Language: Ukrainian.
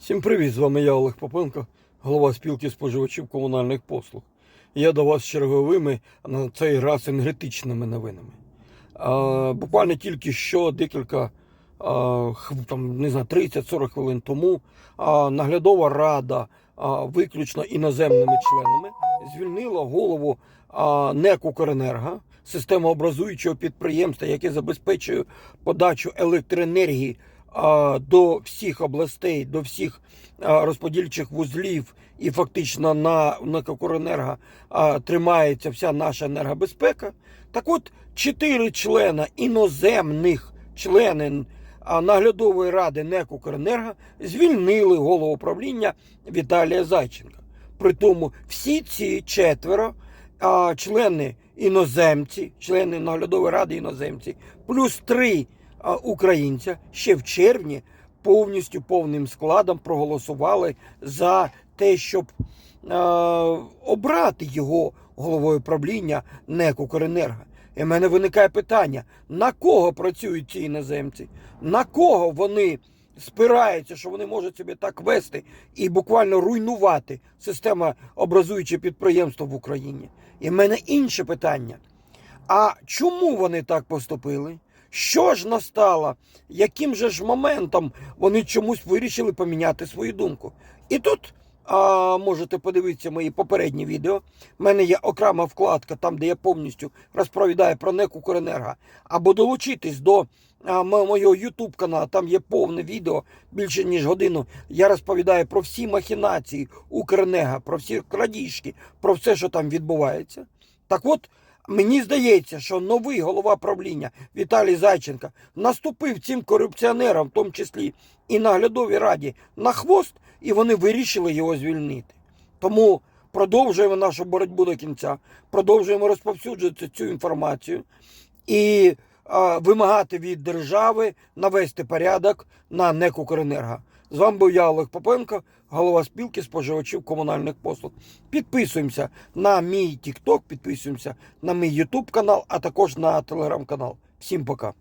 Всім привіт! З вами я Олег Попенко, голова спілки споживачів комунальних послуг. Я до вас черговими, на цей раз енергетичними новинами. А, буквально тільки що декілька, а, там, не знаю, 30-40 хвилин тому а, наглядова рада а, виключно іноземними членами звільнила голову а, НЕК «Укренерго», системообразуючого підприємства, яке забезпечує подачу електроенергії до всіх областей, до всіх розподільчих вузлів, і фактично на, на Кокоренерго тримається вся наша енергобезпека. Так от, чотири члена іноземних члени наглядової ради НЕК «Укренерго» звільнили голову управління Віталія Зайченка. Притому всі ці четверо члени іноземці, члени наглядової ради іноземці, плюс три українця ще в червні повністю повним складом проголосували за те, щоб е, обрати його головою правління НЕК «Укренерго». І в мене виникає питання: на кого працюють ці іноземці? На кого вони спираються, що вони можуть собі так вести і буквально руйнувати систему образуюче підприємство в Україні? І в мене інше питання. А чому вони так поступили? Що ж настало? Яким же ж моментом вони чомусь вирішили поміняти свою думку? І тут а, можете подивитися мої попередні відео. У мене є окрема вкладка, там, де я повністю розповідаю про НЕК «Укренерго». Або долучитись до а, мо- моєго YouTube каналу, там є повне відео більше ніж годину. Я розповідаю про всі махінації Укренерго, про всі крадіжки, про все, що там відбувається. Так от, мені здається, що новий голова правління Віталій Зайченко наступив цим корупціонерам, в тому числі і наглядовій раді, на хвост, і вони вирішили його звільнити. Тому продовжуємо нашу боротьбу до кінця, продовжуємо розповсюджувати цю інформацію і а, вимагати від держави навести порядок на НЕК «Укренерго». З вами був я, Олег Попенко, голова спілки споживачів комунальних послуг. Підписуємося на мій TikTok, підписуємося на мій YouTube канал, а також на телеграм канал. Всім пока.